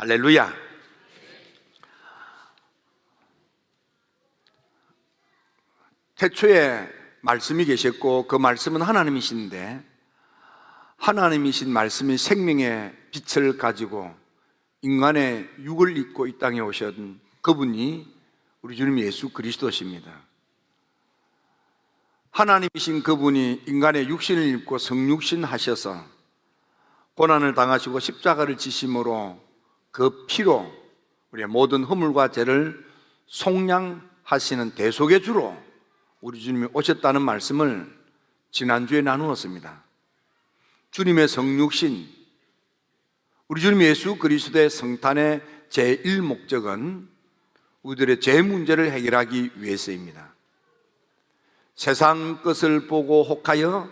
할렐루야. 태초에 말씀이 계셨고 그 말씀은 하나님이신데 하나님이신 말씀이 생명의 빛을 가지고 인간의 육을 입고 이 땅에 오신 그분이 우리 주님 예수 그리스도십니다. 하나님이신 그분이 인간의 육신을 입고 성육신 하셔서 고난을 당하시고 십자가를 지심으로 그 피로 우리의 모든 허물과 죄를 속량하시는 대속의 주로 우리 주님이 오셨다는 말씀을 지난주에 나누었습니다. 주님의 성육신, 우리 주님 예수 그리스도의 성탄의 제1 목적은 우리들의 죄 문제를 해결하기 위해서입니다. 세상 것을 보고 혹하여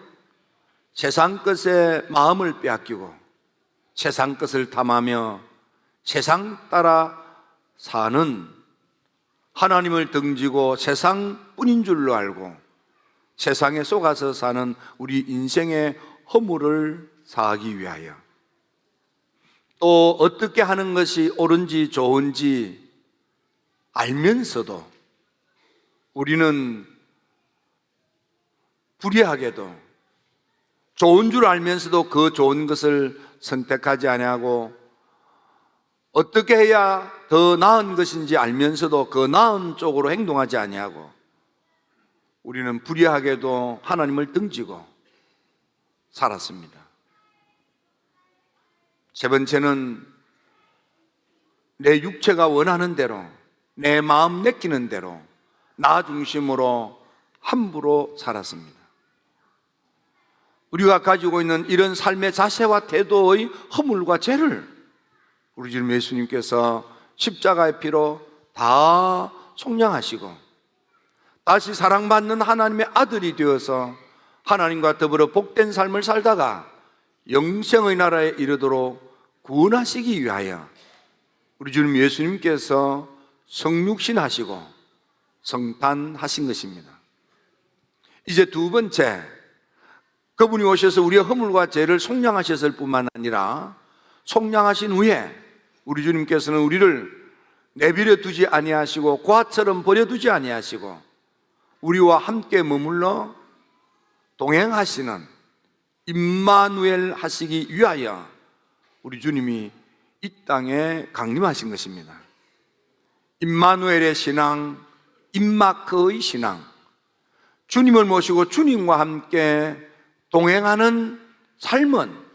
세상 것에 마음을 빼앗기고 세상 것을 탐하며 세상 따라 사는 하나님을 등지고 세상뿐인 줄로 알고 세상에 속아서 사는 우리 인생의 허물을 사하기 위하여. 또 어떻게 하는 것이 옳은지 좋은지 알면서도 우리는 불의하게도 좋은 줄 알면서도 그 좋은 것을 선택하지 아니하고 어떻게 해야 더 나은 것인지 알면서도 그 나은 쪽으로 행동하지 아니하고 우리는 불의하게도 하나님을 등지고 살았습니다. 세 번째는 내 육체가 원하는 대로 내 마음 내키는 대로 나 중심으로 함부로 살았습니다. 우리가 가지고 있는 이런 삶의 자세와 태도의 허물과 죄를 우리 주님 예수님께서 십자가의 피로 다 속량하시고 다시 사랑받는 하나님의 아들이 되어서 하나님과 더불어 복된 삶을 살다가 영생의 나라에 이르도록 구원하시기 위하여 우리 주님 예수님께서 성육신 하시고 성탄하신 것입니다. 이제 두 번째, 그분이 오셔서 우리의 허물과 죄를 속량하셨을 뿐만 아니라 속량하신 후에 우리 주님께서는 우리를 내버려 두지 아니하시고 고아처럼 버려두지 아니하시고 우리와 함께 머물러 동행하시는 임마누엘 하시기 위하여 우리 주님이 이 땅에 강림하신 것입니다. 임마누엘의 신앙, 임마크의 신앙, 주님을 모시고 주님과 함께 동행하는 삶은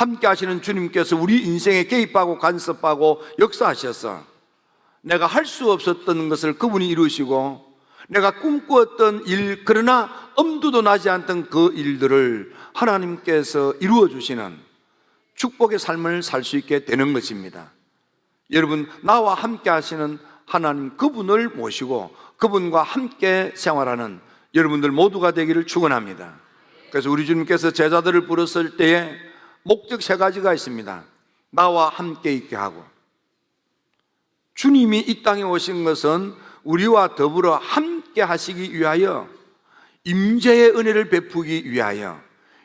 함께 하시는 주님께서 우리 인생에 개입하고 간섭하고 역사하셔서 내가 할 수 없었던 것을 그분이 이루시고 내가 꿈꾸었던 일, 그러나 엄두도 나지 않던 그 일들을 하나님께서 이루어 주시는 축복의 삶을 살 수 있게 되는 것입니다. 여러분, 나와 함께 하시는 하나님 그분을 모시고 그분과 함께 생활하는 여러분들 모두가 되기를 축원합니다. 그래서 우리 주님께서 제자들을 부르실 때에 목적 세 가지가 있습니다. 나와 함께 있게 하고 주님이 이 땅에 오신 것은 우리와 더불어 함께 하시기 위하여 임재의 은혜를 베푸기 위하여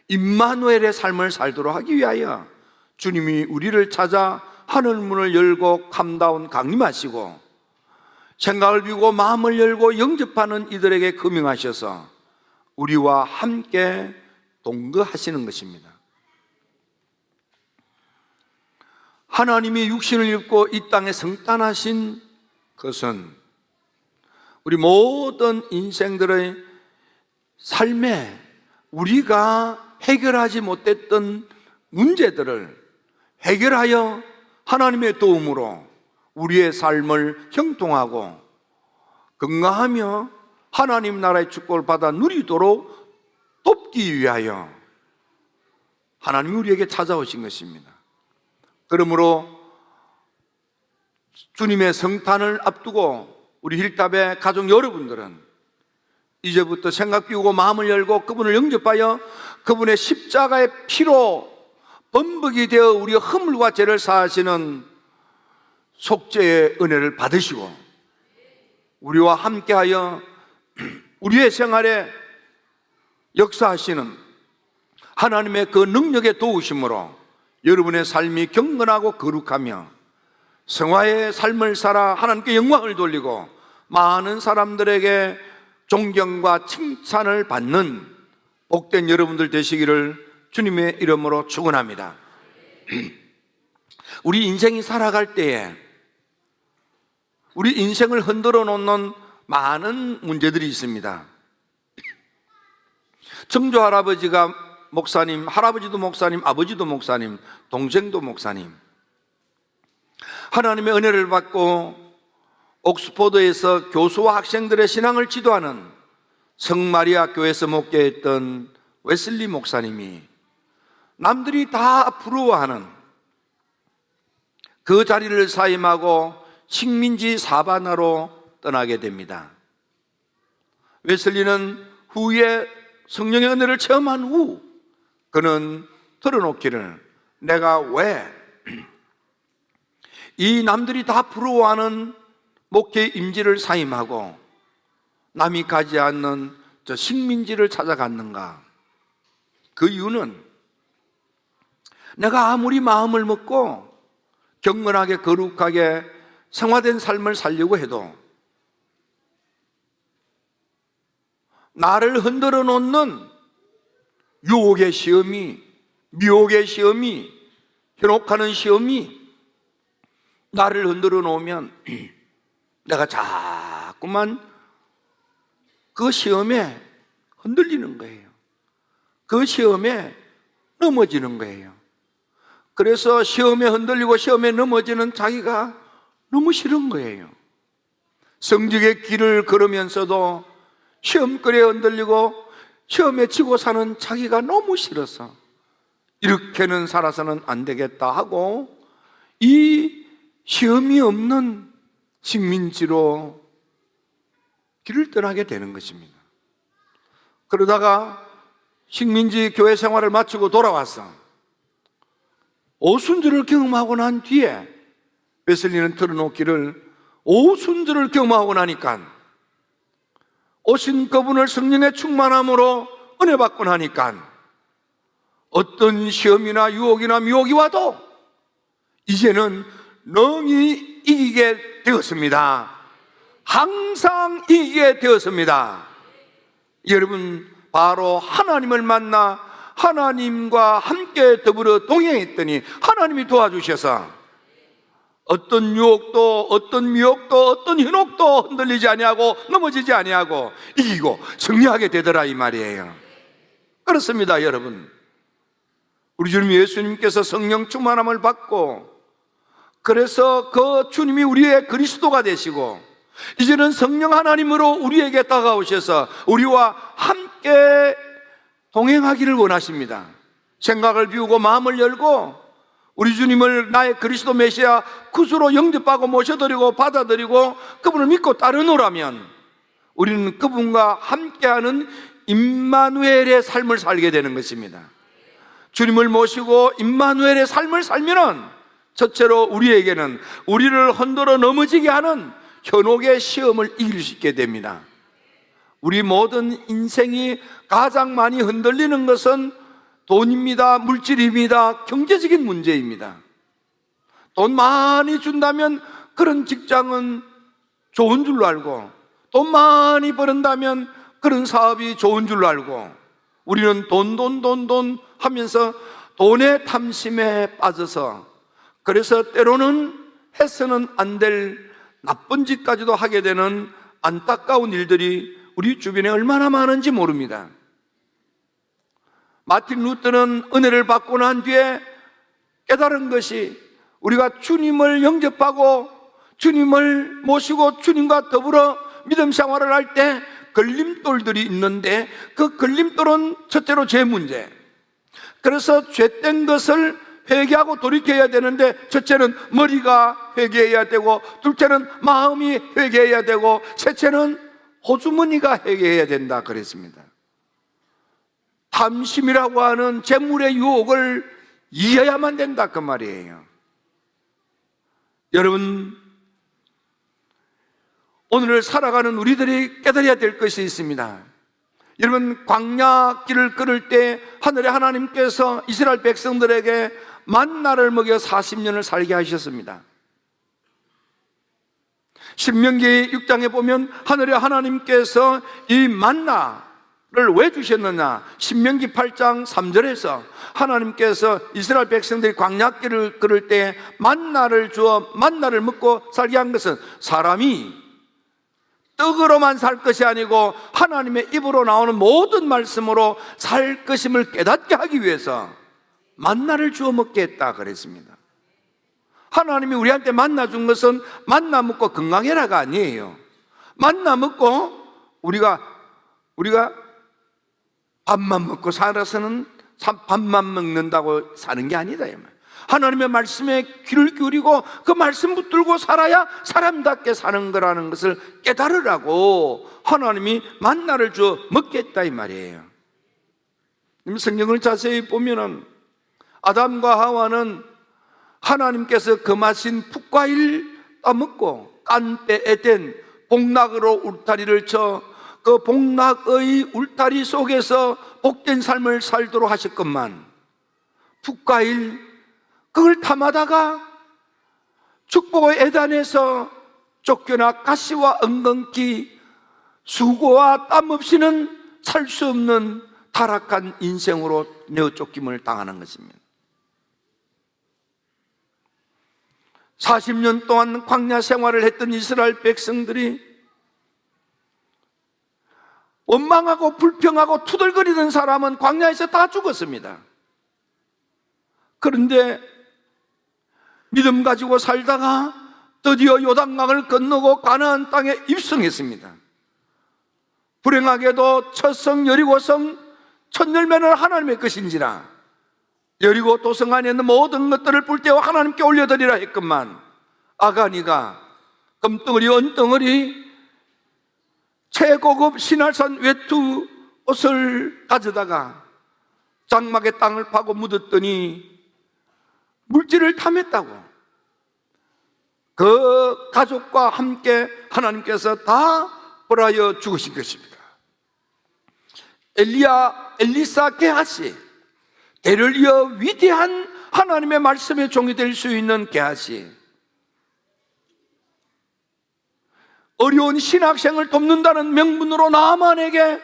임마누엘의 삶을 살도록 하기 위하여 주님이 우리를 찾아 하늘 문을 열고 감다운 강림하시고 생각을 비우고 마음을 열고 영접하는 이들에게 금융하셔서 우리와 함께 동거하시는 것입니다. 하나님이 육신을 입고 이 땅에 성탄하신 것은 우리 모든 인생들의 삶에 우리가 해결하지 못했던 문제들을 해결하여 하나님의 도움으로 우리의 삶을 형통하고 건강하며 하나님 나라의 축복을 받아 누리도록 돕기 위하여 하나님이 우리에게 찾아오신 것입니다. 그러므로 주님의 성탄을 앞두고 우리 힐답의 가족 여러분들은 이제부터 생각 비우고 마음을 열고 그분을 영접하여 그분의 십자가의 피로 범벅이 되어 우리의 허물과 죄를 사하시는 속죄의 은혜를 받으시고 우리와 함께하여 우리의 생활에 역사하시는 하나님의 그 능력의 도우심으로 여러분의 삶이 경건하고 거룩하며 성화의 삶을 살아 하나님께 영광을 돌리고 많은 사람들에게 존경과 칭찬을 받는 복된 여러분들 되시기를 주님의 이름으로 축원합니다. 우리 인생이 살아갈 때에 우리 인생을 흔들어 놓는 많은 문제들이 있습니다. 정조 할아버지가 목사님, 할아버지도 목사님, 아버지도 목사님, 동생도 목사님. 하나님의 은혜를 받고 옥스포드에서 교수와 학생들의 신앙을 지도하는 성마리아 교회에서 목회했던 웨슬리 목사님이 남들이 다 부러워하는 그 자리를 사임하고 식민지 사바나로 떠나게 됩니다. 웨슬리는 후에 성령의 은혜를 체험한 후 그는 털어놓기를 내가 왜 이 남들이 다 부러워하는 목회 임지를 사임하고 남이 가지 않는 저 식민지를 찾아갔는가? 그 이유는 내가 아무리 마음을 먹고 경건하게 거룩하게 성화된 삶을 살려고 해도 나를 흔들어 놓는 유혹의 시험이, 미혹의 시험이, 현혹하는 시험이 나를 흔들어 놓으면 내가 자꾸만 그 시험에 흔들리는 거예요. 그 시험에 넘어지는 거예요. 그래서 시험에 흔들리고 시험에 넘어지는 자기가 너무 싫은 거예요. 성직의 길을 걸으면서도 시험거리에 흔들리고 시험에 치고 사는 자기가 너무 싫어서 이렇게는 살아서는 안 되겠다 하고 이 시험이 없는 식민지로 길을 떠나게 되는 것입니다. 그러다가 식민지 교회 생활을 마치고 돌아왔어. 오순절을 경험하고 난 뒤에 웨슬리는 틀어놓기를 오순절을 경험하고 나니까 오신 그분을 성령의 충만함으로 은혜 받고 나니까 어떤 시험이나 유혹이나 미혹이 와도 이제는 능히 이기게 되었습니다. 항상 이기게 되었습니다. 여러분, 바로 하나님을 만나 하나님과 함께 더불어 동행했더니 하나님이 도와주셔서 어떤 유혹도 어떤 미혹도 어떤 현혹도 흔들리지 아니하고 넘어지지 아니하고 이기고 승리하게 되더라 이 말이에요. 그렇습니다, 여러분. 우리 주님 예수님께서 성령 충만함을 받고 그래서 그 주님이 우리의 그리스도가 되시고 이제는 성령 하나님으로 우리에게 다가오셔서 우리와 함께 동행하기를 원하십니다. 생각을 비우고 마음을 열고 우리 주님을 나의 그리스도 메시아 구주로 영접하고 모셔드리고 받아들이고 그분을 믿고 따르노라면 우리는 그분과 함께하는 임마누엘의 삶을 살게 되는 것입니다. 주님을 모시고 임마누엘의 삶을 살면은 첫째로 우리에게는 우리를 흔들어 넘어지게 하는 현혹의 시험을 이길 수 있게 됩니다. 우리 모든 인생이 가장 많이 흔들리는 것은 돈입니다. 물질입니다. 경제적인 문제입니다. 돈 많이 준다면 그런 직장은 좋은 줄로 알고 돈 많이 벌은다면 그런 사업이 좋은 줄로 알고 우리는 돈, 돈, 돈, 돈 하면서 돈의 탐심에 빠져서 그래서 때로는 해서는 안 될 나쁜 짓까지도 하게 되는 안타까운 일들이 우리 주변에 얼마나 많은지 모릅니다. 마틴 루터는 은혜를 받고 난 뒤에 깨달은 것이 우리가 주님을 영접하고 주님을 모시고 주님과 더불어 믿음 생활을 할 때 걸림돌들이 있는데 그 걸림돌은 첫째로 죄 문제. 그래서 죄된 것을 회개하고 돌이켜야 되는데 첫째는 머리가 회개해야 되고 둘째는 마음이 회개해야 되고 셋째는 호주머니가 회개해야 된다 그랬습니다. 탐심이라고 하는 재물의 유혹을 이해야만 된다 그 말이에요. 여러분 오늘을 살아가는 우리들이 깨달아야 될 것이 있습니다. 여러분 광야 길을 걸을 때 하늘의 하나님께서 이스라엘 백성들에게 만나를 먹여 40년을 살게 하셨습니다. 신명기 6장에 보면 하늘의 하나님께서 이 만나를 왜 주셨느냐? 신명기 8장 3절에서 하나님께서 이스라엘 백성들이 광야길을 걸을 때 만나를 주어 만나를 먹고 살게 한 것은 사람이 떡으로만 살 것이 아니고 하나님의 입으로 나오는 모든 말씀으로 살 것임을 깨닫게 하기 위해서 만나를 주어 먹게 했다 그랬습니다. 하나님이 우리한테 만나 준 것은 만나 먹고 건강해라가 아니에요. 만나 먹고 우리가 우리가 밥만 먹고 살아서는 참 밥만 먹는다고 사는 게 아니다. 하나님의 말씀에 귀를 기울이고 그 말씀 붙들고 살아야 사람답게 사는 거라는 것을 깨달으라고 하나님이 만나를 주어 먹겠다 이 말이에요. 성경을 자세히 보면은 아담과 하와는 하나님께서 금하신 풋과일 따먹고 깐빼에 된 복락으로 울타리를 쳐 그 복락의 울타리 속에서 복된 삶을 살도록 하셨건만 풋과일 그걸 탐하다가 축복의 애단에서 쫓겨나 가시와 엉겅기 수고와 땀 없이는 살 수 없는 타락한 인생으로 내어 쫓김을 당하는 것입니다. 40년 동안 광야 생활을 했던 이스라엘 백성들이 원망하고 불평하고 투덜거리던 사람은 광야에서 다 죽었습니다. 그런데 믿음 가지고 살다가 드디어 요단강을 건너고 가나안 땅에 입성했습니다. 불행하게도 첫성 여리고성 첫 열매는 하나님의 것인지라 여리고 도성 안에 있는 모든 것들을 불태워 하나님께 올려드리라 했건만 아가니가 금덩어리 은덩어리 최고급 신할산 외투 옷을 가져다가 장막의 땅을 파고 묻었더니 물질을 탐했다고 그 가족과 함께 하나님께서 다 벌하여 죽으신 것입니다. 엘리야, 엘리사 게하시, 대를 이어 위대한 하나님의 말씀의 종이 될 수 있는 게하시, 어려운 신학생을 돕는다는 명분으로 나만에게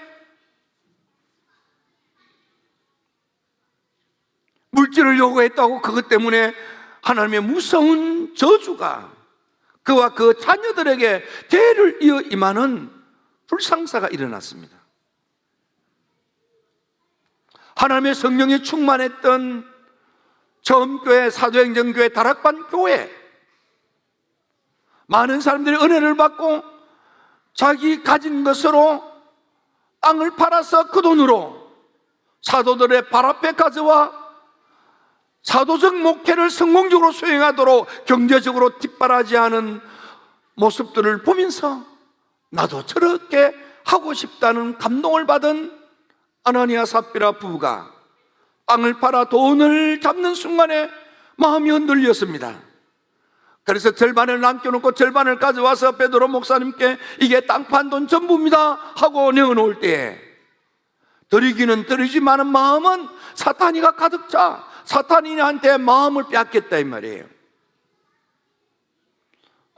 물질을 요구했다고 그것 때문에 하나님의 무서운 저주가 그와 그 자녀들에게 대를 이어 임하는 불상사가 일어났습니다. 하나님의 성령이 충만했던 처음교회, 사도행전교회, 다락반 교회 많은 사람들이 은혜를 받고 자기 가진 것으로 땅을 팔아서 그 돈으로 사도들의 발 앞에 가져와 사도적 목회를 성공적으로 수행하도록 경제적으로 뒷바라지 하는 모습들을 보면서 나도 저렇게 하고 싶다는 감동을 받은 아나니아 삽비라 부부가 땅을 팔아 돈을 잡는 순간에 마음이 흔들렸습니다. 그래서 절반을 남겨놓고 절반을 가져와서 베드로 목사님께 이게 땅판 돈 전부입니다 하고 내어놓을 때 드리기는 드리지만은 마음은 사탄이가 가득 차 사탄이한테 마음을 빼앗겠다 이 말이에요.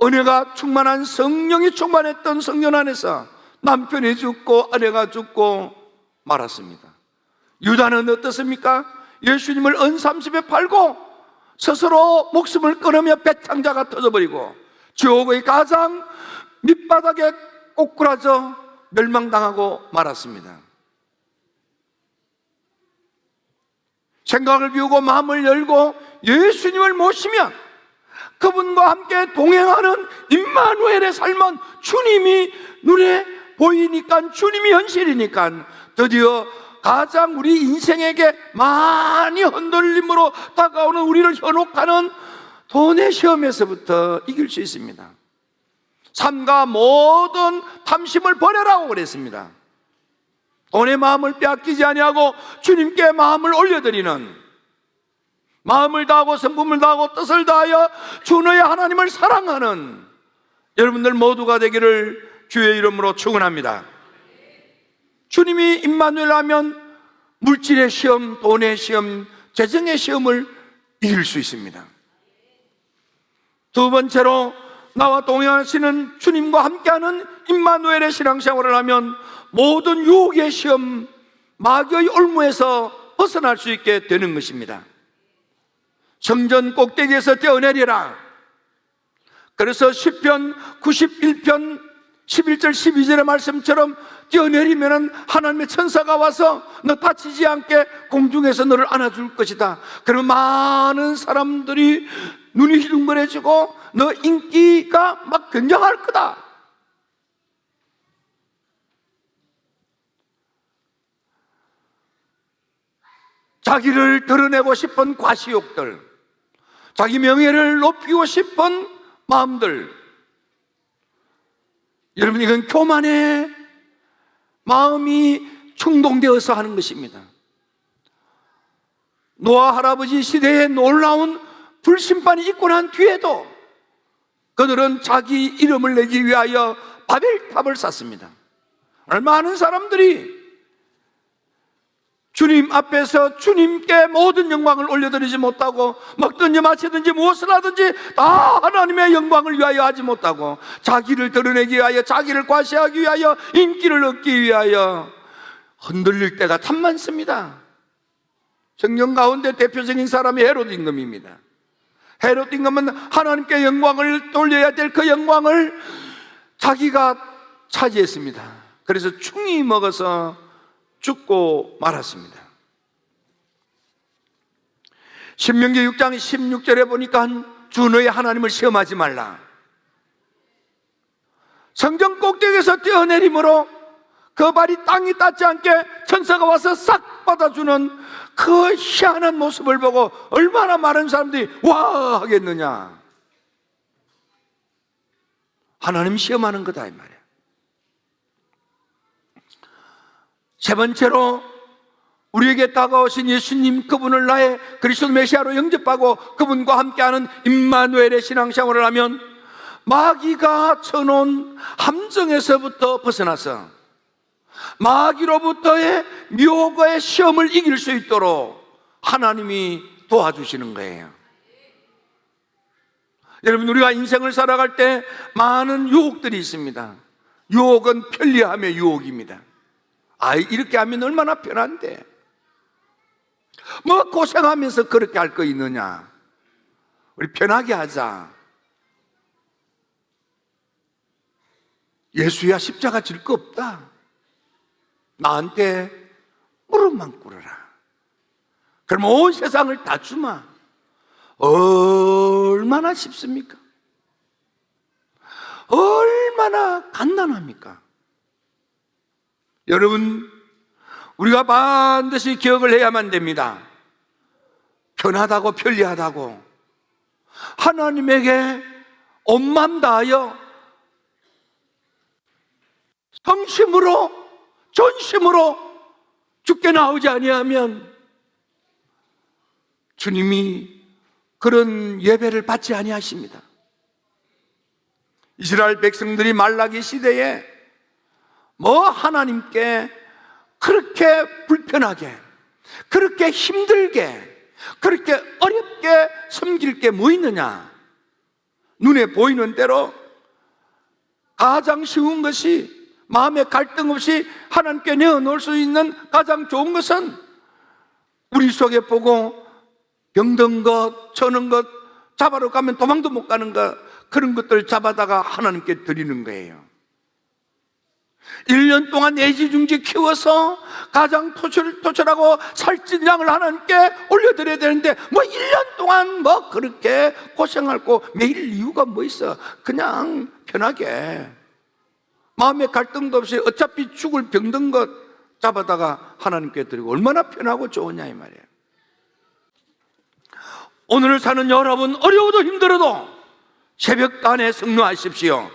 은혜가 충만한 성령이 충만했던 성년 안에서 남편이 죽고 아내가 죽고 말았습니다. 유다는 어떻습니까? 예수님을 은 30에 팔고 스스로 목숨을 끊으며 배창자가 터져버리고 지옥의 가장 밑바닥에 꼬꾸라져 멸망당하고 말았습니다. 생각을 비우고 마음을 열고 예수님을 모시면 그분과 함께 동행하는 임마누엘의 삶은 주님이 눈에 보이니까 주님이 현실이니까 드디어 가장 우리 인생에게 많이 흔들림으로 다가오는 우리를 현혹하는 돈의 시험에서부터 이길 수 있습니다. 삶과 모든 탐심을 버려라고 그랬습니다. 돈의 마음을 빼앗기지 아니하고 주님께 마음을 올려드리는 마음을 다하고 성품을 다하고 뜻을 다하여 주너의 하나님을 사랑하는 여러분들 모두가 되기를 주의 이름으로 축원합니다. 주님이 임마누엘 하면 물질의 시험, 돈의 시험, 재정의 시험을 이길 수 있습니다. 두 번째로 나와 동행하시는 주님과 함께하는 임마누엘의 신앙생활을 하면 모든 유혹의 시험, 마귀의 올무에서 벗어날 수 있게 되는 것입니다. 성전 꼭대기에서 뛰어내리라. 그래서 10편 91편 11절 12절의 말씀처럼 뛰어내리면 하나님의 천사가 와서 너 다치지 않게 공중에서 너를 안아줄 것이다. 그러면 많은 사람들이 눈이 휘둥그레지고 너 인기가 막 굉장할 거다. 자기를 드러내고 싶은 과시욕들, 자기 명예를 높이고 싶은 마음들. 여러분, 이건 교만의 마음이 충동되어서 하는 것입니다. 노아 할아버지 시대에 놀라운 불심판이 있고 난 뒤에도 그들은 자기 이름을 내기 위하여 바벨탑을 쌓습니다. 많은 사람들이 주님 앞에서 주님께 모든 영광을 올려드리지 못하고 먹든지 마시든지 무엇을 하든지 다 하나님의 영광을 위하여 하지 못하고 자기를 드러내기 위하여 자기를 과시하기 위하여 인기를 얻기 위하여 흔들릴 때가 참 많습니다. 성경 가운데 대표적인 사람이 헤롯 임금입니다. 헤롯 임금은 하나님께 영광을 돌려야 될 그 영광을 자기가 차지했습니다. 그래서 충이 먹어서 죽고 말았습니다. 신명기 6장 16절에 보니까 주 너의 하나님을 시험하지 말라. 성전 꼭대기에서 뛰어내림으로 그 발이 땅이 닿지 않게 천사가 와서 싹 받아주는 그 희한한 모습을 보고 얼마나 많은 사람들이 와 하겠느냐. 하나님 시험하는 거다 이 말이야. 세 번째로 우리에게 다가오신 예수님 그분을 나의 그리스도 메시아로 영접하고 그분과 함께하는 임마누엘의 신앙생활을 하면 마귀가 쳐놓은 함정에서부터 벗어나서 마귀로부터의 묘거의 시험을 이길 수 있도록 하나님이 도와주시는 거예요. 여러분 우리가 인생을 살아갈 때 많은 유혹들이 있습니다. 유혹은 편리함의 유혹입니다. 아, 이렇게 하면 얼마나 편한데. 뭐 고생하면서 그렇게 할 거 있느냐. 우리 편하게 하자. 예수야 십자가 질 거 없다. 나한테 무릎만 꿇어라. 그럼 온 세상을 다 주마. 얼마나 쉽습니까? 얼마나 간단합니까? 여러분, 우리가 반드시 기억을 해야만 됩니다. 편하다고 편리하다고 하나님에게 온맘 다하여 성심으로 전심으로 죽게 나오지 아니하면 주님이 그런 예배를 받지 아니하십니다. 이스라엘 백성들이 말라기 시대에 뭐 하나님께 그렇게 불편하게, 그렇게 힘들게, 그렇게 어렵게 섬길 게 뭐 있느냐? 눈에 보이는 대로 가장 쉬운 것이 마음에 갈등 없이 하나님께 내어놓을 수 있는 가장 좋은 것은 우리 속에 보고 병든 것, 저는 것, 잡아러 가면 도망도 못 가는 것, 그런 것들 잡아다가 하나님께 드리는 거예요. 1년 동안 애지중지 키워서 가장 토출, 토출하고 살찐 양을 하나님께 올려드려야 되는데 뭐 1년 동안 뭐 그렇게 고생하고 매일 이유가 뭐 있어? 그냥 편하게 마음의 갈등도 없이 어차피 죽을 병든 것 잡아다가 하나님께 드리고 얼마나 편하고 좋으냐 이 말이에요. 오늘을 사는 여러분 어려워도 힘들어도 새벽간에 성노하십시오.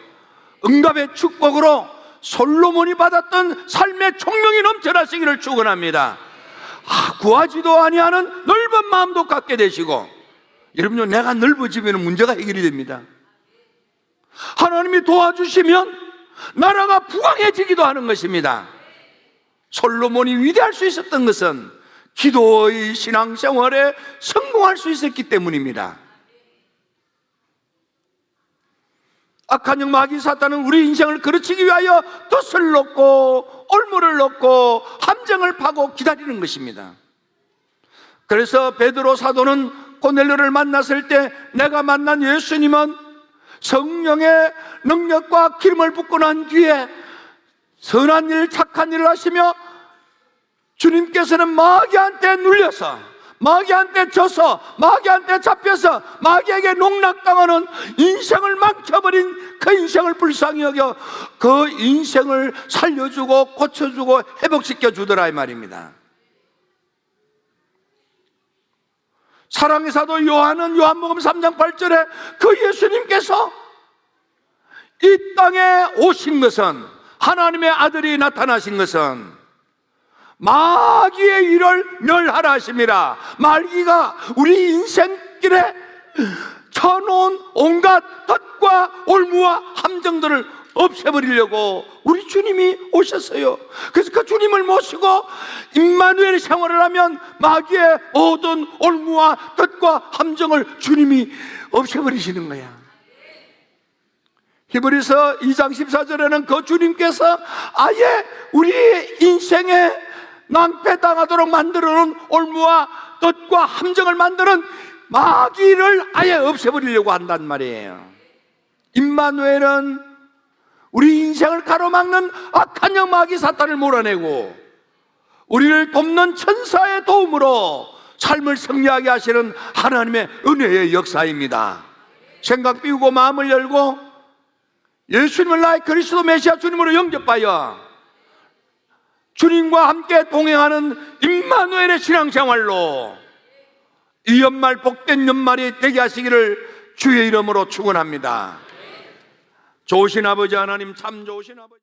응답의 축복으로 솔로몬이 받았던 삶의 총명이 넘쳐나시기를 축원합니다. 아, 구하지도 아니하는 넓은 마음도 갖게 되시고 여러분요 내가 넓어지면 문제가 해결이 됩니다. 하나님이 도와주시면 나라가 부강해지기도 하는 것입니다. 솔로몬이 위대할 수 있었던 것은 기도의 신앙생활에 성공할 수 있었기 때문입니다. 악한 영 마귀 사탄은 우리 인생을 그르치기 위하여 덫을 놓고 올무를 놓고 함정을 파고 기다리는 것입니다. 그래서 베드로 사도는 고넬료를 만났을 때 내가 만난 예수님은 성령의 능력과 기름을 붓고 난 뒤에 선한 일, 착한 일을 하시며 주님께서는 마귀한테 눌려서 마귀한테 져서 마귀한테 잡혀서 마귀에게 농락당하는 인생을 망쳐버린 그 인생을 불쌍히 여겨 그 인생을 살려주고 고쳐주고 회복시켜 주더라 이 말입니다. 사랑의 사도 요한은 요한복음 3장 8절에 그 예수님께서 이 땅에 오신 것은 하나님의 아들이 나타나신 것은 마귀의 일을 멸하라 하심이라 마귀가 우리 인생길에 쳐놓은 온갖 덫과 올무와 함정들을 없애버리려고 우리 주님이 오셨어요. 그래서 그 주님을 모시고 임마누엘 생활을 하면 마귀의 모든 올무와 덫과 함정을 주님이 없애버리시는 거야. 히브리서 2장 14절에는 그 주님께서 아예 우리 인생에 낭패당하도록 만들어 놓은 올무와 덫과 함정을 만드는 마귀를 아예 없애버리려고 한단 말이에요. 임마누엘은 우리 인생을 가로막는 악한 영 마귀 사탄을 몰아내고 우리를 돕는 천사의 도움으로 삶을 승리하게 하시는 하나님의 은혜의 역사입니다. 생각 비우고 마음을 열고 예수님을 나의 그리스도 메시아 주님으로 영접하여 주님과 함께 동행하는 임마누엘의 신앙생활로 이 연말 복된 연말이 되게 하시기를 주의 이름으로 축원합니다. 좋으신 아버지 하나님 참 좋으신 아버지